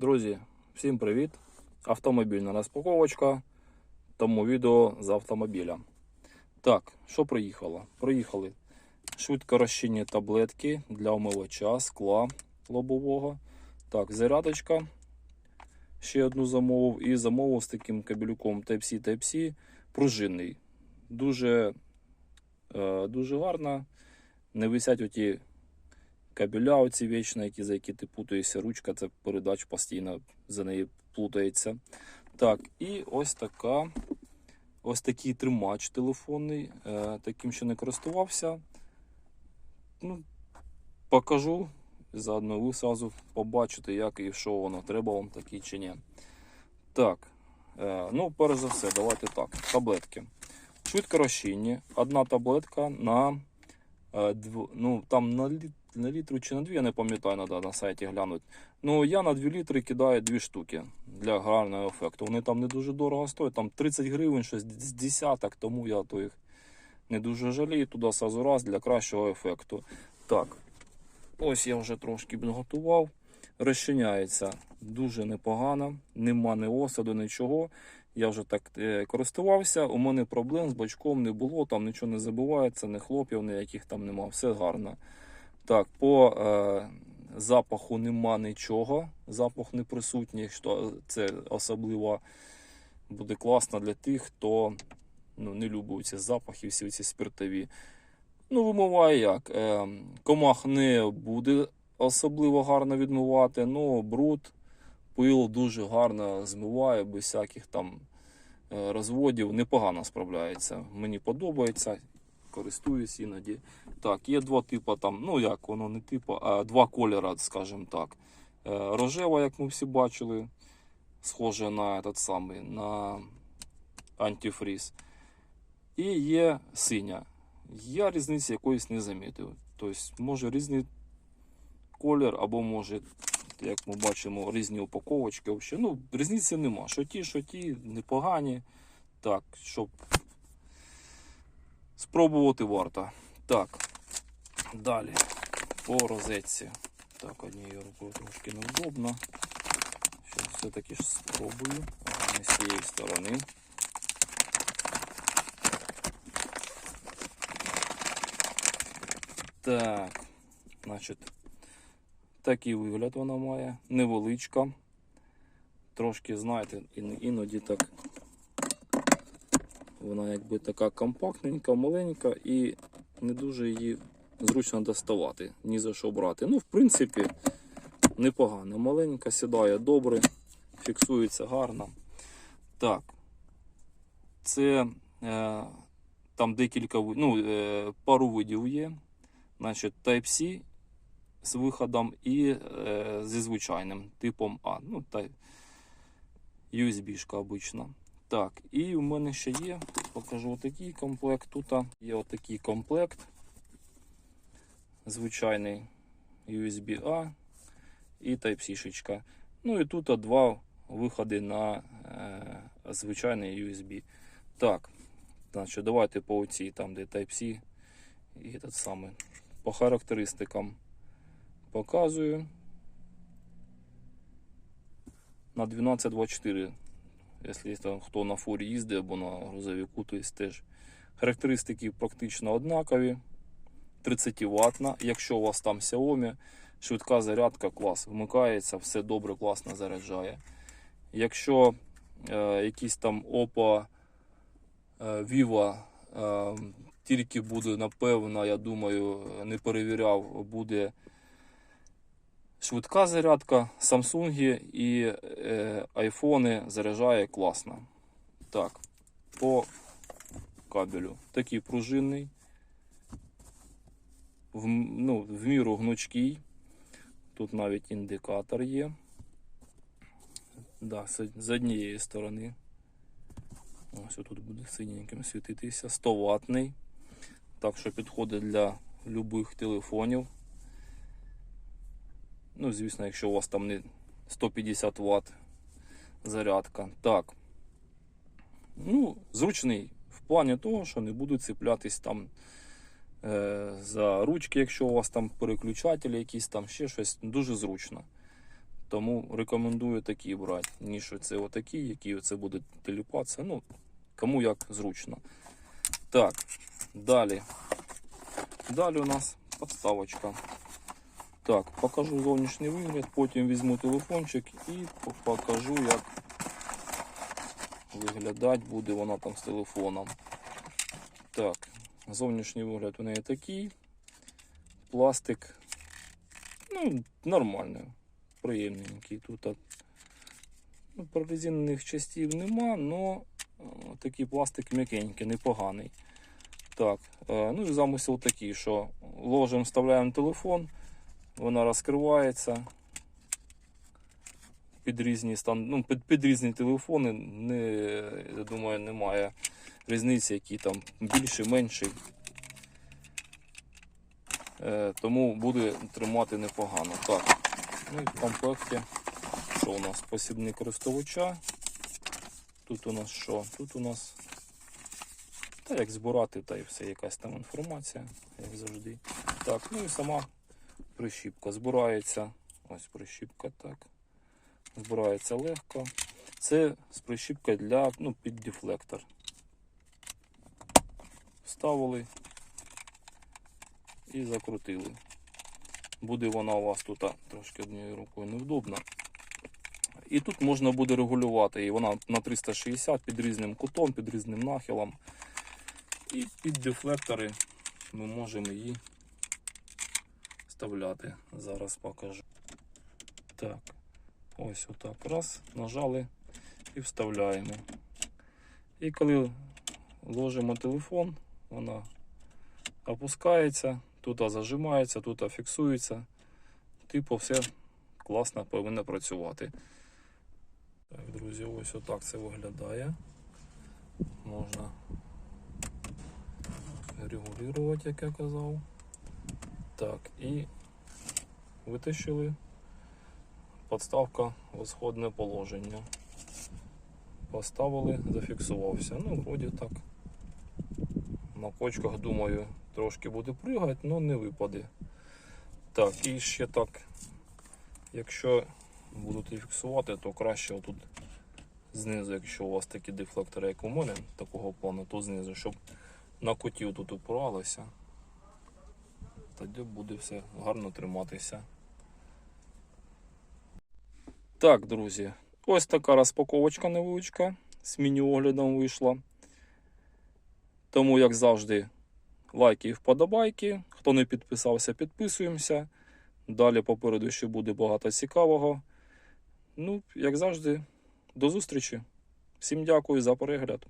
Друзі, всім привіт! Автомобільна розпаковочка, тому відео з автомобіля. Так, що приїхало? Приїхали швидкорозчинні таблетки для омивача скла лобового. Так, зарядочка. Ще одну замовив і замовив з таким кабелюком Type-C Type-C пружинний. Дуже, е, дуже гарно. Не висять оті кабеля оці вічні, які, за які ти путаєшся, ручка, це передач постійно за неї плутається. Так, і ось така. Ось такий тримач телефонний, е, таким ще не користувався. Ну, покажу. Заодно ви сразу побачите, як і що воно, треба вам такий чи ні. Так, е, ну, перш за все, давайте так. Таблетки. Швидко розчинні. Одна таблетка на, е, ну, там на, літ... на літру чи на дві, я не пам'ятаю, треба на сайті глянути. Ну, я на 2 літри кидаю дві штуки для гарного ефекту. Вони там не дуже дорого стоять, там 30 гривень, щось з десяток, тому я то їх не дуже жалію. Туди сразу раз для кращого ефекту. Так, ось я вже трошки підготував. Розчиняється дуже непогано, нема ні осаду, нічого. Я вже так е, користувався. У мене проблем з бачком не було, там нічого не забувається, ні хлопів, ніяких там нема, все гарно. Так, по е, запаху нема нічого, запах не присутній, що це особливо буде класно для тих, хто ну, не любить ці запахи, всі ці спиртові. Ну, вимиває як. Е, комах не буде особливо гарно відмивати, ну бруд, пил дуже гарно змиває, без всяких там е, розводів, непогано справляється. Мені подобається, користуюсь іноді. Так, є два типи там, ну як воно не типу, а два кольори, скажімо так. Е, Рожева, як ми всі бачили, схоже на этот самий, на антифріз. І є синя. Я різниці якоїсь не замітив. Тобто, може різний колір, або може, як ми бачимо, різні упаковочки. Взагалі. Ну, різниці нема. Що ті, що ті, непогані. Так, щоб спробувати варто. Так, далі по розетці. Так, однією рукою трошки неудобно. Зараз все-таки ж спробую. Не з цієї сторони. Так, значить, такий вигляд вона має. Невеличка. Трошки, знаєте, іноді так. Вона якби така компактненька, маленька і не дуже її зручно доставати, ні за що брати. Ну, в принципі, непогано. Маленька, сідає добре, фіксується гарно. Так. Це е, там декілька ну, е, пару видів є. Значить, Type-C з виходом і е, зі звичайним типом А. Ну, та USB-шка обична. Так, і в мене ще є, покажу отакий комплект. Тут є отакий комплект. Звичайний USB-A і Type-C. Ну і тут два виходи на е, звичайний USB. Так, значить, давайте по оцій, там, де Type-C і этот самий. По характеристикам показую. На 1224 Якщо там хто на фурі їздить або на грузовику, то є теж характеристики практично однакові. 30 ватна. Якщо у вас там Xiaomi, швидка зарядка, клас, вмикається, все добре, класно заряджає. Якщо е, якийсь там Oppo е, Vivo е, тільки буде, напевно, я думаю, не перевіряв, буде швидка зарядка, Samsung і е, айфони заряджає класно. Так, по кабелю. Такий пружинний, в, ну, в міру гнучкий. Тут навіть індикатор є. Да, з, однієї сторони. Ось тут буде синеньким світитися. 100 ватний. Так що підходить для любих телефонів. Ну, звісно, якщо у вас там не 150 Вт зарядка. Так. Ну, зручний в плані того, що не будуть цеплятись там е, за ручки, якщо у вас там переключателі якісь там ще щось. Дуже зручно. Тому рекомендую такі брати, ніж оце отакі, які оце буде теліпатися. Ну, кому як зручно. Так, далі. Далі у нас подставочка. Так, покажу зовнішній вигляд, потім візьму телефончик і покажу, як виглядати буде вона там з телефоном. Так, зовнішній вигляд у неї такий. Пластик. Ну, нормальний, приємненький. Тут ну, прорезинених частів нема, але такий пластик м'якенький, непоганий. Так, е, ну і замисел такий, що ложимо, вставляємо телефон, вона розкривається. Під різні стан... ну, під, під різні телефони, не, я думаю, немає різниці, які там більший, менший. Е, тому буде тримати непогано. Так, ну і в комплекті, що у нас? Посібник користувача. Тут у нас що? Тут у нас та як збирати, та і все, якась там інформація, як завжди. Так, ну і сама прищіпка збирається. Ось прищіпка так. Збирається легко. Це з прищіпка для ну, під дефлектор. Вставили і закрутили. Буде вона у вас тут трошки однією рукою невдобна. І тут можна буде регулювати її. Вона на 360 під різним кутом, під різним нахилом. І під дефлектори ми можемо її вставляти. Зараз покажу. Так, ось отак. Раз, нажали і вставляємо. І коли ложимо телефон, вона опускається, тут зажимається, тут фіксується. Типу, все класно повинно працювати. Так, друзі, ось отак це виглядає. Можна регулювати, як я казав. Так, і витащили. Подставка в исходне положення. Поставили, зафіксувався. Ну, вроді так. На кочках, думаю, трошки буде пригати, але не випаде. Так, і ще так, якщо будете фіксувати, то краще отут знизу, якщо у вас такі дефлектори, як у мене, такого плану, то знизу, щоб на куті тут упиралося. Тоді буде все гарно триматися. Так, друзі, ось така розпаковочка невеличка з міні-оглядом вийшла. Тому, як завжди, лайки і вподобайки. Хто не підписався, підписуємося. Далі попереду ще буде багато цікавого. Ну, як завжди, до зустрічі. Всім дякую за перегляд.